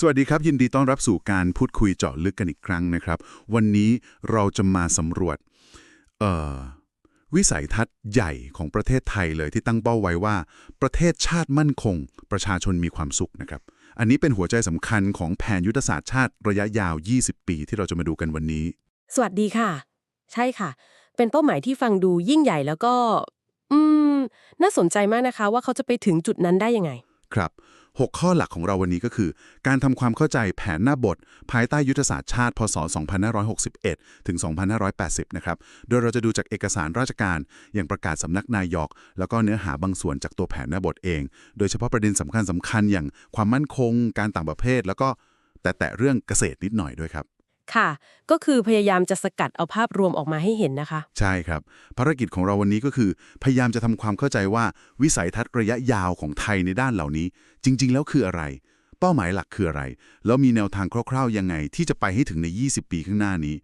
สวัสดีครับ ยินดีต้อนรับสู่การพูดคุยเจาะลึกกันอีกครั้งนะครับ วันนี้เราจะมาสำรวจเอ่อวิสัยทัศน์ใหญ่ของประเทศไทยเลยที่ตั้งเป้าไว้ว่า ประเทศชาติมั่นคง ประชาชนมีความสุขนะครับ อันนี้เป็นหัวใจสำคัญของแผนยุทธศาสตร์ชาติระยะยาว 20 ปีที่เราจะมาดูกันวันนี้ สวัสดีค่ะ ใช่ค่ะ เป็นเป้าหมายที่ฟังดูยิ่งใหญ่แล้วก็ อืม น่าสนใจมากนะคะ ว่าเขาจะไปถึงจุดนั้นได้ยังไง ครับ 6 ข้อหลักของเราวันนี้ก็คือ การทำความเข้าใจแผนหน้าบท ภายใต้ยุทธศาสตร์ชาติ พศ 2561 ถึง 2580 นะครับ โดยเราจะดูจากเอกสารราชการอย่างประกาศสำนักนายก แล้วก็เนื้อหาบางส่วนจากตัวแผนหน้าบทเอง โดยเฉพาะประเด็นสำคัญสำคัญๆอย่างความมั่นคง การต่างประเทศแล้วก็แต่แต่เรื่องเกษตรนิดหน่อยด้วยครับ ค่ะ ก็คือพยายามจะสกัดเอาภาพรวมออกมาให้เห็นนะคะ ใช่ครับ ภารกิจของเราวันนี้ก็คือ พยายามจะทำความเข้าใจว่าวิสัยทัศน์ระยะยาวของไทยในด้านเหล่านี้ จริง ๆ แล้วคืออะไร เป้าหมายหลักคืออะไร แล้วมีแนวทางคร่าวๆยังไง ที่จะไปให้ถึงใน 20 ปีข้างหน้านี้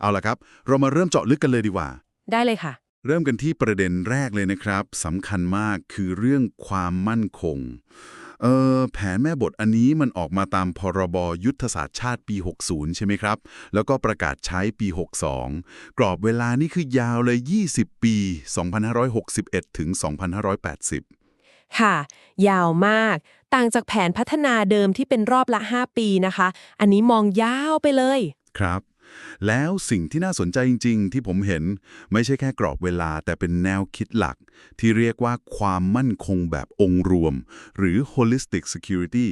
เอาละครับ เรามาเริ่มเจาะลึกกันเลยดีกว่า ได้เลยค่ะ เริ่มกันที่ประเด็นแรกเลยนะครับสำคัญมากคือเรื่องความมั่นคง เออแผนแม่บทอันนี้มันออกมาตามพรบยุทธศาสตร์ชาติปี 60 ใช่ไหมครับ แล้วก็ประกาศใช้ปี 62 กรอบเวลานี่คือยาวเลย 20 ปี 2561 ถึง 2580 ค่ะ ยาวมาก ต่างจากแผนพัฒนาเดิมที่เป็นรอบละ 5 ปีนะคะ อันนี้มองยาวไปเลย ครับ แล้วสิ่งที่น่าสนใจจริง ๆ ที่ผมเห็นไม่ใช่แค่กรอบเวลาแต่เป็นแนวคิดหลัก ที่เรียกว่าความมั่นคงแบบองค์รวม หรือ holistic security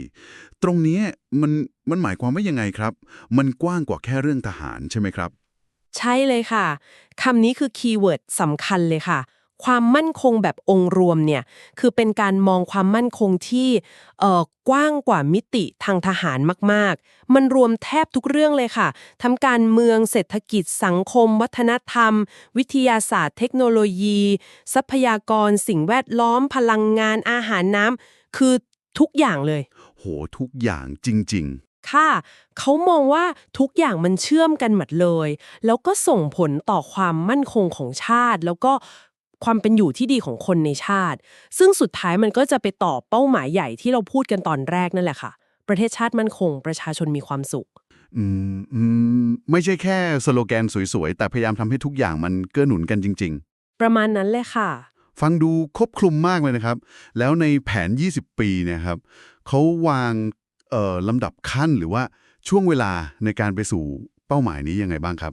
ตรงนี้มันมันหมายความว่ายังไงครับ มันกว้างกว่าแค่เรื่องทหารใช่ไหมครับ ใช่เลยค่ะคำนี้คือคีย์เวิร์ดสำคัญเลยค่ะ ความมั่นคงแบบองค์รวมเนี่ยคือเป็นการมองความมั่นคงที่เอ่อกว้างกว่ามิติทางทหารมาก ๆ มันรวมแทบทุกเรื่องเลยค่ะ ทั้งการเมืองเศรษฐกิจสังคม วัฒนธรรม วิทยาศาสตร์ เทคโนโลยี ทรัพยากร สิ่งแวดล้อม พลังงานอาหารน้ำคือทุกอย่างเลย โหทุกอย่างจริงค่ะเขามองว่าทุกอย่างมันเชื่อมกันหมดเลย แล้วก็ส่งผลต่อความมั่นคงของชาติ แล้วก็ ความเป็นอยู่ที่ดีของคนในชาติ ซึ่งสุดท้ายมันก็จะไปต่อเป้าหมายใหญ่ที่เราพูดกันตอนแรกนั่นแหละค่ะ ประเทศชาติมั่นคงประชาชนมีความสุขๆอืมอืมไม่ใช่แค่สโลแกนสวยๆ แต่พยายามทำให้ทุกอย่างมันเกื้อหนุนกันจริง ๆ ประมาณนั้นเลยค่ะ ฟังดูครบคลุมมากเลยนะครับ แล้วในแผน 20 ปีเนี่ยครับเขาวางเอ่อลำดับขั้นหรือว่าช่วงเวลาในการไปสู่เป้าหมายนี้ยังไงบ้างครับ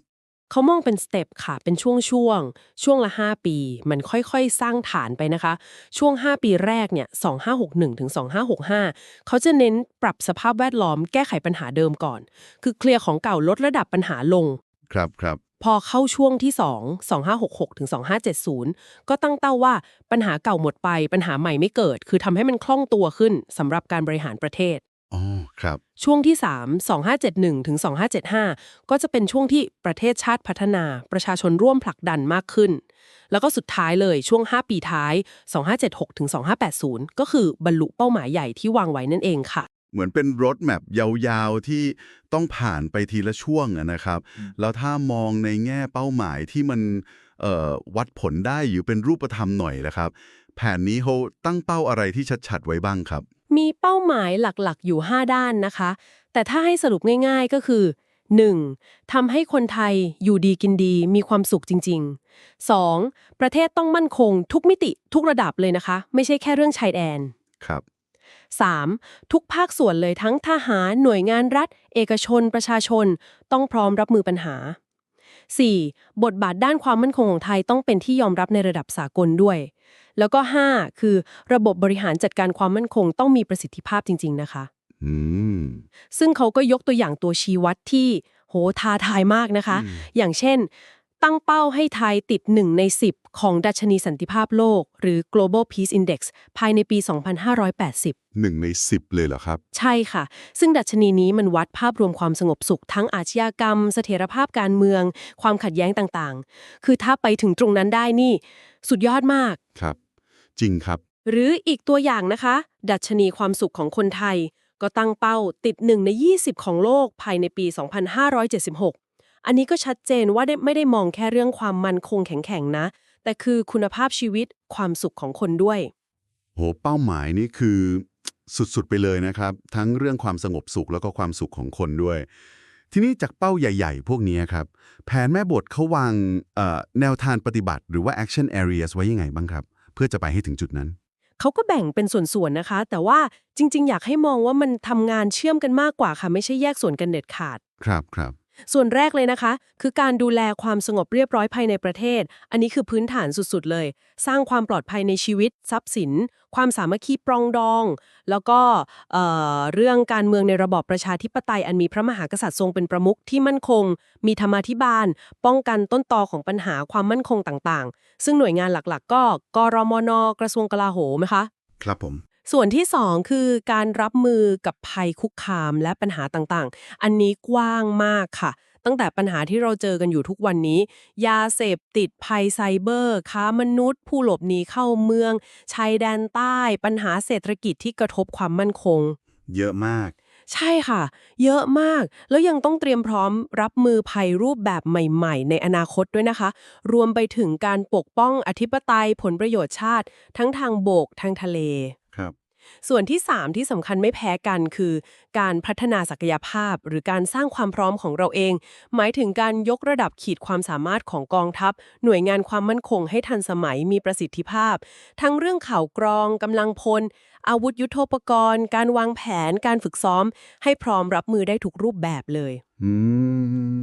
เขามองเป็นสเต็ปค่ะ เป็นช่วงช่วงๆช่วงละ 5 ปี มันค่อยๆ สร้างฐานไปนะคะ ช่วง 5 ปีแรกเนี่ย2561ถึง2565 เขาจะเน้นปรับสภาพแวดล้อมแก้ไขปัญหาเดิมก่อน คือเคลียร์ของเก่าลดระดับปัญหาลง ครับครับ พอเข้าช่วงที่ 2 2566ถึง2570 ก็ตั้งเต้าว่าปัญหาเก่าหมดไป ปัญหาใหม่ไม่เกิด คือทำให้มันคล่องตัวขึ้นสำหรับการบริหารประเทศ อ๋อครับ ช่วงที่ 3 2571 ถึง 2575 ก็จะเป็นช่วงที่ประเทศชาติพัฒนา ประชาชนร่วมผลักดันมากขึ้น แล้วก็สุดท้ายเลยช่วง 5 ปีท้าย 2576 ถึง 2580 ก็คือบรรลุเป้าหมายใหญ่ที่วางไว้นั่นเองค่ะ เหมือนเป็นรถแมพยาวๆ ที่ต้องผ่านไปทีละช่วงอะนะครับ แล้วถ้ามองในแง่เป้าหมายที่มันเอ่อวัดผลได้อยู่เป็นรูปธรรมหน่อยนะครับ แผนนี้เขาตั้งเป้าอะไรที่ชัดๆไว้บ้างครับ มีเป้าหมายหลักๆ อยู่ 5 ด้านนะคะ แต่ถ้าให้สรุปง่าย ๆก็คือ 1. ทำให้คนไทยอยู่ดีกินดีมีความสุขจริง ๆ 2. ประเทศต้องมั่นคงทุกมิติทุกระดับเลยนะคะ ไม่ใช่แค่เรื่องชายแดน ครับ 3. ทุกภาคส่วนเลยทั้งทหารหน่วยงานรัฐ เอกชน ประชาชน ต้องพร้อมรับมือปัญหา 4. บทบาทด้านความมั่นคงของไทยต้องเป็นที่ยอมรับในระดับสากลด้วย แล้วก็ 5. คือระบบบริหารจัดการความมั่นคงต้องมีประสิทธิภาพจริง ๆ นะคะ อืม ซึ่งเขาก็ยกตัวอย่างตัวชี้วัดที่ โหท้าทายมากนะคะ อย่างเช่น ตั้งเป้าให้ไทยติด 1 ใน 10 ของดัชนีสันติภาพโลก หรือ Global Peace Index ภายในปี 2580 หนึ่งในสิบเลยเหรอครับ ใช่ค่ะ ซึ่งดัชนีนี้มันวัดภาพรวมความสงบสุข ทั้งอาชญากรรม เสถียรภาพการเมือง ความขัดแย้งต่างๆ คือถ้าไปถึงตรงนั้นได้นี่ สุดยอดมาก ครับ จริงครับ หรืออีกตัวอย่างนะคะ ดัชนีความสุขของคนไทย ก็ตั้งเป้าติด 1 ใน 20 ของโลกภายในปี 2576 อันนี้ก็ชัดเจนว่าได้ไม่ได้มองแค่เรื่องความมั่นคงแข็งๆนะ แต่คือคุณภาพชีวิตความสุขของคนด้วย โหเป้าหมายนี่คือสุดๆไปเลยนะครับ ทั้งเรื่องความสงบสุขแล้วก็ความสุขของคนด้วย ทีนี้จากเป้าใหญ่ ๆ พวกนี้ครับ แผนแม่บทเขาวางเอ่อแนวทางปฏิบัติ หรือว่า action areas ไว้ยังไงบ้างครับเพื่อจะไปให้ถึงจุดนั้น เขาก็แบ่งเป็นส่วนๆนะคะ แต่ว่าจริง ๆ อยากให้มองว่ามันทำงานเชื่อมกันมากกว่าค่ะ ไม่ใช่แยกส่วนกันเด็ดขาด ครับครับ ส่วนแรกเลยนะคะ คือการดูแลความสงบเรียบร้อยภายในประเทศ อันนี้คือพื้นฐานสุดๆเลย สร้างความปลอดภัยในชีวิต ทรัพย์สิน ความสามัคคีปรองดอง แล้วก็เเรื่องการเมืองในระบอบประชาธิปไตย อันมีพระมหากษัตริย์ทรงเป็นประมุขที่มั่นคง มีธรรมาธิบาล ป้องกันต้นตอของปัญหาความมั่นคงต่างๆ ซึ่งหน่วยงานหลักๆ ก็กรมนกระทรวงกลาโหมนะคะ ครับผม ส่วนที่ 2 คือการรับมือกับภัยคุกคามและปัญหาต่างๆ อันนี้กว้างมากค่ะ ตั้งแต่ปัญหาที่เราเจอกันอยู่ทุกวันนี้ ยาเสพติดภัยไซเบอร์ ค้ามนุษย์ ผู้หลบหนีเข้าเมือง ชายแดนใต้ ปัญหาเศรษฐกิจที่กระทบความมั่นคง เยอะมาก ใช่ค่ะ เยอะมาก แล้วยังต้องเตรียมพร้อมรับมือภัยรูปแบบใหม่ ๆ ในอนาคตด้วยนะคะ รวมไปถึงการปกป้องอธิปไตยผลประโยชน์ชาติ ทั้งทางบกทางทะเล ครับ ส่วนที่ 3 ที่สำคัญไม่แพ้กันคือ การพัฒนาศักยภาพ หรือการสร้างความพร้อมของเราเอง หมายถึงการยกระดับขีดความสามารถของกองทัพ หน่วยงานความมั่นคงให้ทันสมัยมีประสิทธิภาพ ทั้งเรื่องข่าวกรองกำลังพล อาวุธยุโทโธปกรณ์ การวางแผน การฝึกซ้อม ให้พร้อมรับมือได้ทุกรูปแบบเลย อื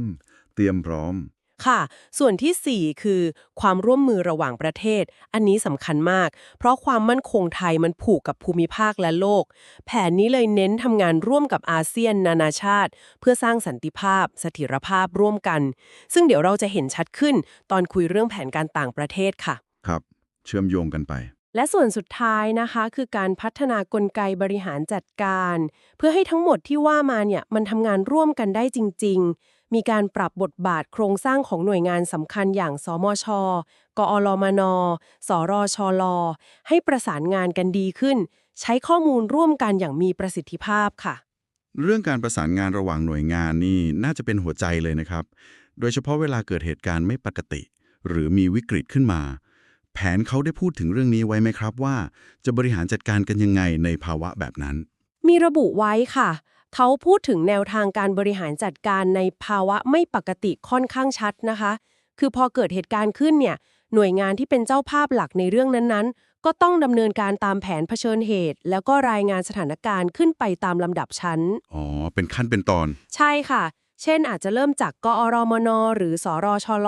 ม เตรียมพร้อม ค่ะ ส่วนทีสี่ 4 คือ ความร่วมมือระหว่างประเทศ อันนี้สำคัญมาก เพราะความมั่นคงไทยมันผูกกับภูมิภาคและโลก แผนนี้เลยเน้นทำงานร่วมกับอาเซียน นานาชาติ เพื่อสร้างสันติภาพเสถียรภาพร่วมกัน ซึ่งเดี๋ยวเราจะเห็นชัดขึ้น ตอนคุยเรื่องแผนการต่างประเทศค่ะ ครับ เชื่อมโยงกันไปและส่วนสุดท้ายนะคะคือการพัฒนากลไกบริหารจัดการ เพื่อให้ทั้งหมดที่ว่ามาเนี่ยมันทำงานร่วมกันได้จริงๆ มีการปรับบทบาทโครงสร้างของหน่วยงานสำคัญอย่างสมช กอลมน สรชล ให้ประสานงานกันดีขึ้น ใช้ข้อมูลร่วมกันอย่างมีประสิทธิภาพค่ะ เรื่องการประสานงานระหว่างหน่วยงานนี่น่าจะเป็นหัวใจเลยนะครับ โดยเฉพาะเวลาเกิดเหตุการณ์ไม่ปกติ หรือมีวิกฤตขึ้นมา แผนเขาได้พูดถึงเรื่องนี้ไว้ไหมครับว่า จะบริหารจัดการกันยังไงในภาวะแบบนั้น มีระบุไว้ค่ะ เขาพูดถึงแนวทางการบริหารจัดการในภาวะไม่ปกติค่อนข้างชัดนะคะ คือพอเกิดเหตุการณ์ขึ้นเนี่ย หน่วยงานที่เป็นเจ้าภาพหลักในเรื่องนั้นๆ ก็ต้องดำเนินการตามแผนเผชิญเหตุ แล้วก็รายงานสถานการณ์ขึ้นไปตามลำดับชั้น อ๋อ เป็นขั้นเป็นตอน ใช่ค่ะ เช่น อาจจะเริ่มจากกอรมน หรือสรชล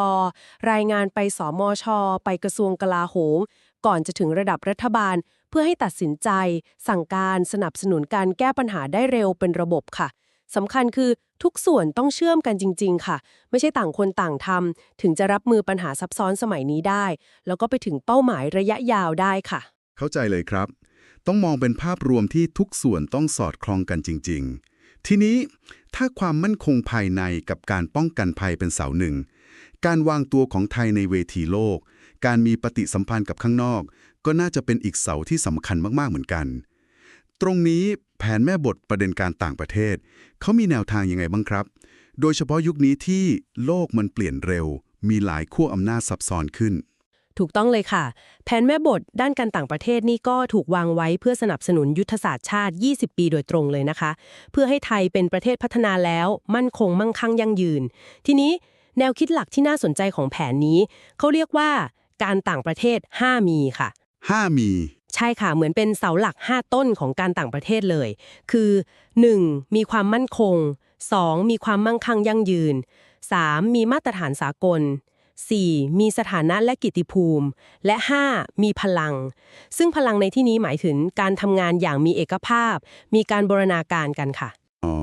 รายงานไปสมช ไปกระทรวงกลาโหม ก่อนจะถึงระดับรัฐบาล เพื่อให้ตัดสินใจ สั่งการสนับสนุนการแก้ปัญหาได้เร็วเป็นระบบค่ะสำคัญคือทุกส่วนต้องเชื่อมกันจริง ๆ ค่ะ ไม่ใช่ต่างคนต่างทำถึงจะรับมือปัญหาซับซ้อนสมัยนี้ได้ แล้วก็ไปถึงเป้าหมายระยะยาวได้ค่ะ เข้าใจเลยครับ ต้องมองเป็นภาพรวมที่ทุกส่วนต้องสอดคล้องกันจริง ๆ ทีนี้ถ้าความมั่นคงภายในกับการป้องกันภัยเป็นเสาหนึ่ง การวางตัวของไทยในเวทีโลก การมีปฏิสัมพันธ์กับข้างนอก ก็น่าจะเป็นอีกเสาที่สำคัญมากๆเหมือนกัน ตรงนี้แผนแม่บทประเด็นการต่างประเทศ เขามีแนวทางยังไงบ้างครับ โดยเฉพาะยุคนี้ที่โลกมันเปลี่ยนเร็ว มีหลายขั้วอำนาจซับซ้อนขึ้นถูกต้องเลยค่ะ แผนแม่บทด้านการต่างประเทศนี่ก็ถูกวางไว้เพื่อสนับสนุนยุทธศาสตร์ชาติ 20 ปีโดยตรงเลยนะคะ เพื่อให้ไทยเป็นประเทศพัฒนาแล้ว มั่นคงมั่งคั่งยั่งยืน ทีนี้แนวคิดหลักที่น่าสนใจของแผนนี้ เขาเรียกว่าการต่างประเทศ 5 มีค่ะ 5 มี ใช่ค่ะ เหมือนเป็นเสาหลัก 5 ต้นของการต่างประเทศเลย คือ 1. มีความมั่นคง 2. มีความมั่งคั่งยั่งยืน 3. มีมาตรฐานสากล 4. มีสถานะและกิตติภูมิ และ 5. มีพลัง ซึ่งพลังในที่นี้หมายถึงการทำงานอย่างมีเอกภาพ มีการบรณาการกันค่ะ อ๋อ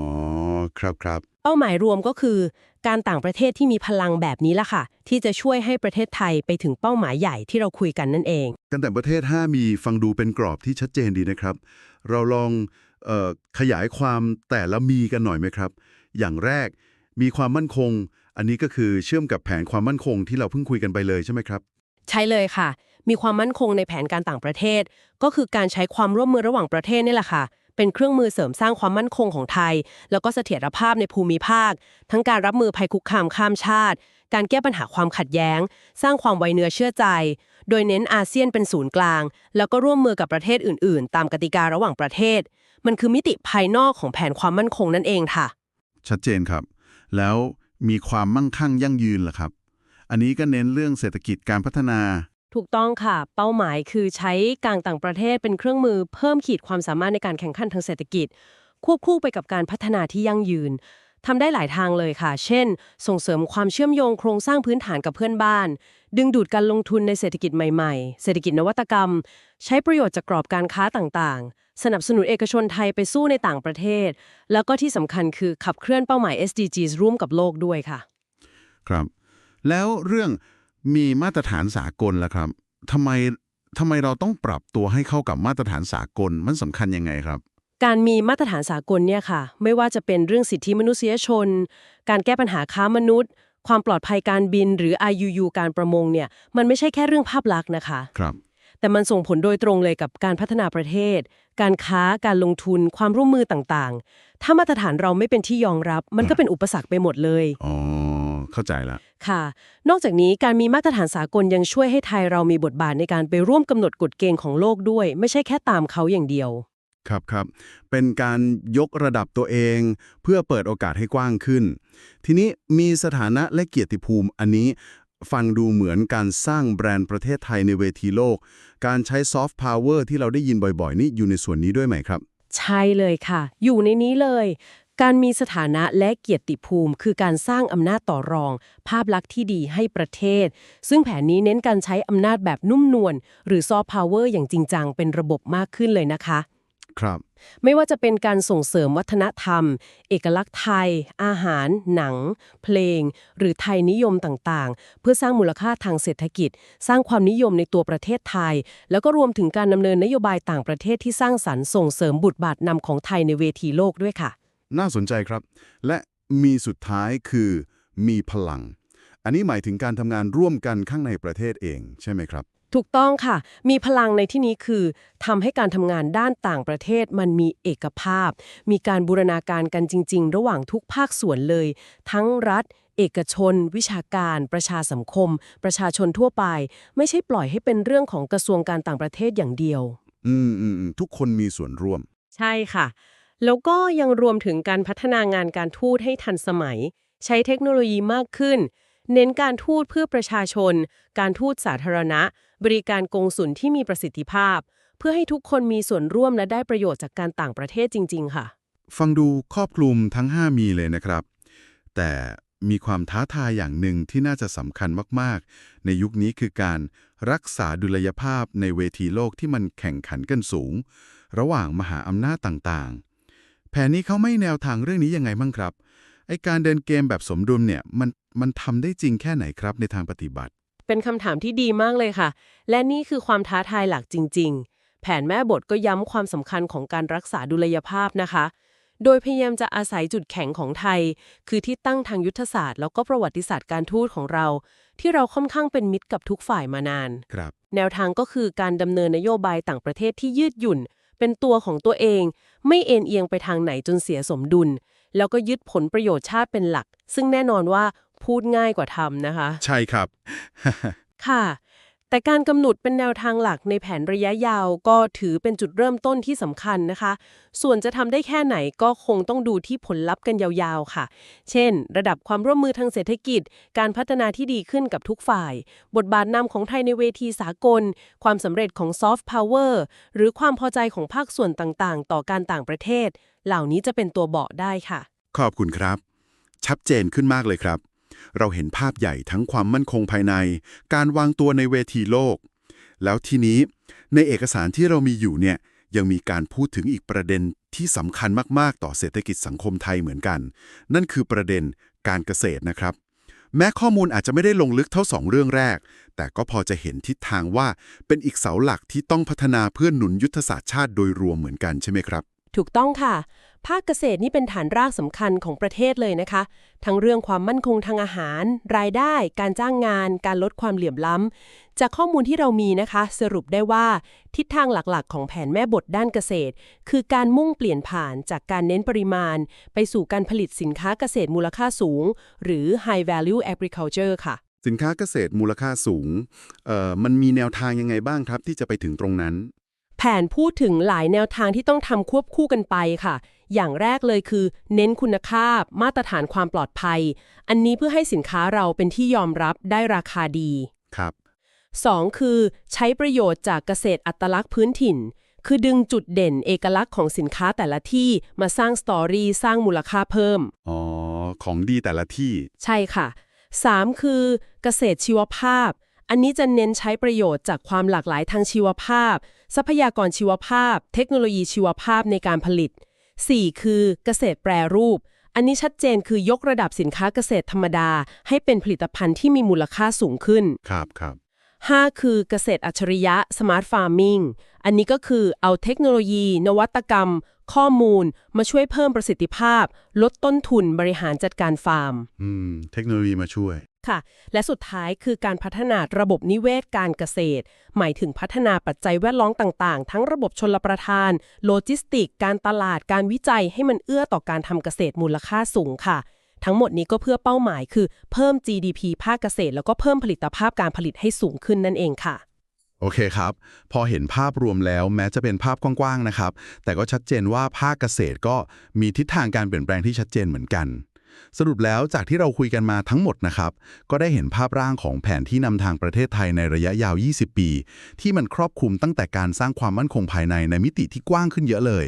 ครับครับ เป้าหมายรวมก็คือ การต่างประเทศที่มีพลังแบบนี้ล่ะค่ะ ที่จะช่วยให้ประเทศไทยไปถึงเป้าหมายใหญ่ที่เราคุยกันนั่นเองกันแต่ประเทศ 5 มีฟังดูเป็นกรอบที่ชัดเจนดีนะครับ เราลองเออขยายความแต่ละมีกันหน่อยไหมครับ อย่างแรกมีความมั่นคง อันนี้ก็คือเชื่อมกับแผนความมั่นคงที่เราเพิ่งคุยกันไปเลยใช่ไหมครับ ใช่เลยค่ะ มีความมั่นคงในแผนการต่างประเทศ ก็คือการใช้ความร่วมมือระหว่างประเทศนี่แหละค่ะ เป็นเครื่องมือเสริมสร้างความมั่นคงของไทย แล้วก็เสถียรภาพในภูมิภาค ทั้งการรับมือภัยคุกคามข้ามชาติ การแก้ปัญหาความขัดแย้ง สร้างความไวเนื้อเชื่อใจ โดยเน้นอาเซียนเป็นศูนย์กลาง แล้วก็ร่วมมือกับประเทศอื่น ๆ ตามกติการะหว่างประเทศ มันคือมิติภายนอกของแผนความมั่นคงนั่นเองค่ะ ชัดเจนครับ แล้วมีความมั่งคั่งยั่งยืนล่ะครับ อันนี้ก็เน้นเรื่องเศรษฐกิจการพัฒนา ถูกต้องค่ะ เป้าหมายคือใช้การต่างประเทศเป็นเครื่องมือเพิ่มขีดความสามารถในการแข่งขันทางเศรษฐกิจ ควบคู่ไปกับการพัฒนาที่ยั่งยืนทำได้หลายทางเลยค่ะ เช่น ส่งเสริมความเชื่อมโยงโครงสร้างพื้นฐานกับเพื่อนบ้าน ดึงดูดการลงทุนในเศรษฐกิจใหม่ๆ เศรษฐกิจนวัตกรรม ใช้ประโยชน์จากกรอบการค้าต่างๆ สนับสนุนเอกชนไทยไปสู้ในต่างประเทศ แล้วก็ที่สำคัญคือขับเคลื่อนเป้าหมาย SDGs ร่วมกับโลกด้วยค่ะ ครับ แล้วเรื่อง มีมาตรฐานสากลล่ะครับทำไมทำไมเราต้องปรับตัวให้เข้ากับมาตรฐานสากลมันสำคัญยังไงครับ การมีมาตรฐานสากลเนี่ยค่ะ ไม่ว่าจะเป็นเรื่องสิทธิมนุษยชน การแก้ปัญหาค้ามนุษย์ ความปลอดภัยการบินหรือ IUU การประมงเนี่ยมันไม่ใช่แค่เรื่องภาพลักษณ์นะคะครับแต่มันส่งผลโดยตรงเลยกับการพัฒนาประเทศ การค้า การลงทุน ความร่วมมือต่างๆ ถ้ามาตรฐานเราไม่เป็นที่ยอมรับ มันก็เป็นอุปสรรคไปหมดเลย อ๋อ เข้าใจละค่ะ นอกจากนี้การมีมาตรฐานสากลยังช่วยให้ไทยเรามีบทบาทในการไปร่วมกำหนดกฎเกณฑ์ของโลกด้วย ไม่ใช่แค่ตามเขาอย่างเดียว ครับครับ เป็นการยกระดับตัวเอง เพื่อเปิดโอกาสให้กว้างขึ้น ทีนี้มีสถานะและเกียรติภูมิอันนี้ฟังดูเหมือนการสร้างแบรนด์ประเทศไทยในเวทีโลก การใช้ซอฟต์พาวเวอร์ที่เราได้ยินบ่อยๆ นี่อยู่ในส่วนนี้ด้วยไหมครับ ใช่เลยค่ะ อยู่ในนี้เลย การมีสถานะและเกียรติภูมิ คือการสร้างอำนาจต่อรอง ภาพลักษณ์ที่ดีให้ประเทศ ซึ่งแผนนี้เน้นการใช้อำนาจแบบนุ่มนวลหรือซอฟต์พาวเวอร์อย่างจริงจังเป็นระบบมากขึ้นเลยนะคะ ครับ ไม่ว่าจะเป็นการส่งเสริมวัฒนธรรม เอกลักษณ์ไทย อาหาร หนัง เพลง หรือไทยนิยมต่างๆ เพื่อสร้างมูลค่าทางเศรษฐกิจ สร้างความนิยมในตัวประเทศไทย แล้วก็รวมถึงการดำเนินนโยบายต่างประเทศที่สร้างสรรค์ส่งเสริมบุตรบาทนำของไทยในเวทีโลกด้วยค่ะ น่าสนใจครับ และมีสุดท้ายคือมีพลัง อันนี้หมายถึงการทำงานร่วมกันข้างในประเทศเองใช่ไหมครับ ถูกต้องค่ะ มีพลังในที่นี้คือทำให้การทำงานด้านต่างประเทศมันมีเอกภาพ มีการบูรณาการกันจริง ๆ ระหว่างทุกภาคส่วนเลย ทั้งรัฐเอกชน วิชาการ ประชาสังคม ประชาชนทั่วไป ไม่ใช่ปล่อยให้เป็นเรื่องของกระทรวงการต่างประเทศอย่างเดียว อืมอืมอืมทุกคนมีส่วนร่วม ใช่ค่ะ แล้วก็ยังรวมถึงการพัฒนางานการทูตให้ทันสมัย ใช้เทคโนโลยีมากขึ้น เน้นการทูตเพื่อประชาชน การทูตสาธารณะ บริการกงสุลที่มีประสิทธิภาพ เพื่อให้ทุกคนมีส่วนร่วมและได้ประโยชน์จากการต่างประเทศจริง ๆ ค่ะ ฟังดูครอบคลุมทั้ง 5 มีเลยนะครับ แต่มีความท้าทายอย่างหนึ่งที่น่าจะสำคัญมาก ๆ ในยุคนี้คือการรักษาดุลยภาพในเวทีโลกที่มันแข่งขันกันสูง ระหว่างมหาอำนาจต่างๆ ผนนี้เขาไม่แนวทางเรื่องนี้ยังไงบ้างครับ ไอการเดินเกมแบบสมดุลเนี่ยมันมันทำได้จริงแค่ไหนครับในทางปฏิบัติ เป็นคำถามที่ดีมากเลยค่ะ และนี่คือความท้าทายหลักจริง ๆ แผนแม่บทก็ย้ำความสำคัญของการรักษาดุลยภาพนะคะ โดยพยายามจะอาศัยจุดแข็งของไทย คือที่ตั้งทางยุทธศาสตร์ แล้วก็ประวัติศาสตร์การทูตของเรา ที่เราค่อนข้างเป็นมิตรกับทุกฝ่ายมานาน ครับ แนวทางก็คือการดำเนินนโยบายต่างประเทศที่ยืดหยุ่น เป็นตัวของตัวเอง ไม่เอ็นเอียงไปทางไหนจนเสียสมดุล แล้วก็ยึดผลประโยชน์ชาติเป็นหลัก ซึ่งแน่นอนว่าพูดง่ายกว่าทำนะคะ ใช่ครับ ค่ะ แต่การกำหนดเป็นแนวทางหลักในแผนระยะยาวก็ถือเป็นจุดเริ่มต้นที่สำคัญนะคะ ส่วนจะทำได้แค่ไหนก็คงต้องดูที่ผลลัพธ์กันยาวๆค่ะ เช่น ระดับความร่วมมือทางเศรษฐกิจ การพัฒนาที่ดีขึ้นกับทุกฝ่าย บทบาทนำของไทยในเวทีสากล ความสำเร็จของซอฟต์พาวเวอร์หรือความพอใจของภาคส่วนต่างๆ ต่อการต่างประเทศ เหล่านี้จะเป็นตัวบอกได้ค่ะ ขอบคุณครับ ชัดเจนขึ้นมากเลยครับ เราเห็นภาพใหญ่ทั้งความมั่นคงภายใน การวางตัวในเวทีโลก แล้วทีนี้ในเอกสารที่เรามีอยู่เนี่ยยังมีการพูดถึงอีกประเด็นที่สำคัญมาก ๆ ต่อเศรษฐกิจสังคมไทยเหมือนกัน นั่นคือประเด็นการเกษตรนะครับ แม้ข้อมูลอาจจะไม่ได้ลงลึกเท่าสองเรื่องแรก แต่ก็พอจะเห็นทิศทางว่าเป็นอีกเสาหลักที่ต้องพัฒนาเพื่อหนุนยุทธศาสตร์ชาติโดยรวมเหมือนกันใช่ไหมครับ ถูกต้องค่ะ ภาคเกษตรนี่เป็นฐานรากสำคัญของประเทศเลยนะคะ ทั้งเรื่องความมั่นคงทางอาหาร รายได้ การจ้างงาน การลดความเหลื่อมล้ำ จากข้อมูลที่เรามีนะคะ สรุปได้ว่า ทิศทางหลักๆ ของแผนแม่บทด้านเกษตร คือการมุ่งเปลี่ยนผ่านจากการเน้นปริมาณ ไปสู่การผลิตสินค้าเกษตรมูลค่าสูง หรือ high value agriculture ค่ะ สินค้าเกษตรมูลค่าสูงมันมีแนวทางยังไงบ้างครับที่จะไปถึงตรงนั้น นพูดถึงหลายแนวทางที่ต้องทำควบคู่กันไปค่ะ อย่างแรกเลยคือ เน้นคุณภาพ มาตรฐานความปลอดภัย อันนี้เพื่อให้สินค้าเราเป็นที่ยอมรับได้ราคาดีครับ 2. คือ ใช้ประโยชน์จากเกษตรอัตลักษณ์พื้นถิ่น คือดึงจุดเด่นเอกลักษณ์ของสินค้าแต่ละที่มาสร้างสตอรี่สร้างมูลค่าเพิ่ม อ๋อ ของดีแต่ละที่ ใช่ค่ะ 3. คือ เกษตรชีวภาพ อันนี้จะเน้นใช้ประโยชน์จากความหลากหลายทางชีวภาพ ทรัพยากรชีวภาพ เทคโนโลยีชีวภาพในการผลิต 4. คือเกษตรแปรรูป อันนี้ชัดเจนคือยกระดับสินค้าเกษตรธรรมดา ให้เป็นผลิตภัณฑ์ที่มีมูลค่าสูงขึ้น ครับครับ 5 คือเกษตรอัจฉริยะ Smart Farming อันนี้ก็คือเอาเทคโนโลยี นวัตกรรม ข้อมูล มาช่วยเพิ่มประสิทธิภาพ ลดต้นทุนบริหารจัดการฟาร์ม อืม เทคโนโลยีมาช่วย ค่ะ และสุดท้ายคือการพัฒนาระบบนิเวศการเกษตร หมายถึงพัฒนาปัจจัยแวดล้อมต่างๆ ทั้งระบบชลประทาน โลจิสติก การตลาดการวิจัยให้มันเอื้อต่อการทำเกษตรมูลค่าสูงค่ะ ทั้งหมดนี้ก็เพื่อเป้าหมายคือเพิ่ม GDP ภาคเกษตร แล้วก็เพิ่มผลิตภาพการผลิตให้สูงขึ้นนั่นเองค่ะโอเคครับ พอเห็นภาพรวมแล้วแม้จะเป็นภาพกว้างๆนะครับ แต่ก็ชัดเจนว่าภาคเกษตรก็มีทิศทางการเปลี่ยนแปลงที่ชัดเจนเหมือนกัน สรุปแล้วจากที่เราคุยกันมาทั้งหมดนะครับ ก็ได้เห็นภาพร่างของแผนที่นำทางประเทศไทยในระยะยาว 20 ปี ที่มันครอบคลุมตั้งแต่การสร้างความมั่นคงภายในในมิติที่กว้างขึ้นเยอะเลย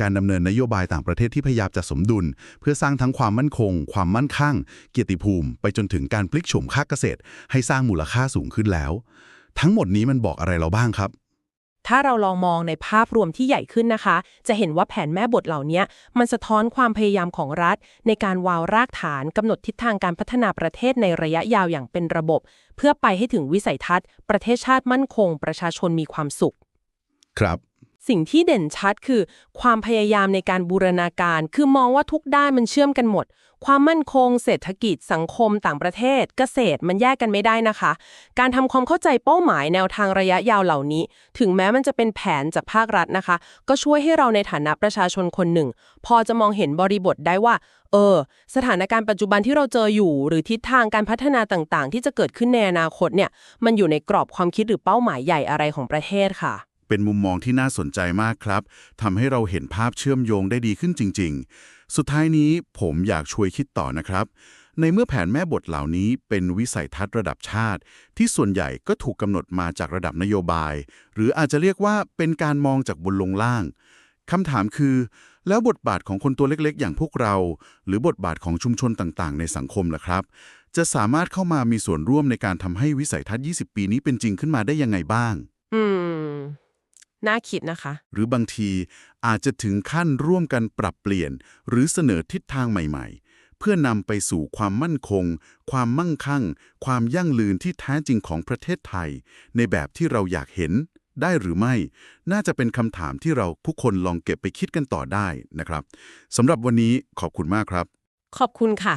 การดำเนินนโยบายต่างประเทศที่พยายามจะสมดุล เพื่อสร้างทั้งความมั่นคง ความมั่นคงเกียรติภูมิ ไปจนถึงการพลิกโฉมภาคเกษตร ให้สร้างมูลค่าสูงขึ้นแล้ว ทั้งหมดนี้มันบอกอะไรเราบ้างครับ ถ้าเราลองมองในภาพรวมที่ใหญ่ขึ้นนะคะ จะเห็นว่าแผนแม่บทเหล่านี้มันสะท้อนความพยายามของรัฐ ในการวาวรากฐานกำหนดทิศทางการพัฒนาประเทศในระยะยาวอย่างเป็นระบบ เพื่อไปให้ถึงวิสัยทัศน์ ประเทศชาติมั่นคง ประชาชนมีความสุข ครับ สิ่งที่เด่นชัดคือ ความพยายามในการบูรณาการ คือมองว่าทุกด้านมันเชื่อมกันหมด ความมั่นคง เศรษฐกิจ สังคม ต่างประเทศ เกษตร มันแยกกันไม่ได้นะคะ การทำความเข้าใจเป้าหมายแนวทางระยะยาวเหล่านี้ ถึงแม้มันจะเป็นแผนจากภาครัฐนะคะ ก็ช่วยให้เราในฐานะประชาชนคนหนึ่ง พอจะมองเห็นบริบทได้ว่า เออ สถานการณ์ปัจจุบันที่เราเจออยู่ หรือทิศทางการพัฒนาต่างๆ ที่จะเกิดขึ้นในอนาคตเนี่ย มันอยู่ในกรอบความคิดหรือเป้าหมายใหญ่อะไรของประเทศค่ะ เป็นมุมมองที่น่าสนใจมากครับทำให้เราเห็นภาพเชื่อมโยงได้ดีขึ้นจริง ๆ สุดท้ายนี้ผมอยากช่วยคิดต่อนะครับ ในเมื่อแผนแม่บทเหล่านี้เป็นวิสัยทัศน์ระดับชาติ ที่ส่วนใหญ่ก็ถูกกำหนดมาจากระดับนโยบาย หรืออาจจะเรียกว่าเป็นการมองจากบนลงล่างคำถามคือ แล้วบทบาทของคนตัวเล็กๆ อย่างพวกเรา หรือบทบาทของชุมชนต่างๆ ในสังคมล่ะครับ จะสามารถเข้ามามีส่วนร่วมในการทำให้วิสัยทัศน์ 20 ปีนี้เป็นจริงขึ้นมาได้ยังไงบ้าง อืม น่าคิดนะคะ หรือบางทีอาจจะถึงขั้นร่วมกันปรับเปลี่ยน หรือเสนอทิศทางใหม่ๆ เพื่อนำไปสู่ความมั่นคง ความมั่งคั่ง ความยั่งยืนที่แท้จริงของประเทศไทย ในแบบที่เราอยากเห็นได้หรือไม่ น่าจะเป็นคำถามที่เราทุกคนลองเก็บไปคิดกันต่อได้นะครับสำหรับวันนี้ขอบคุณมากครับ ขอบคุณค่ะ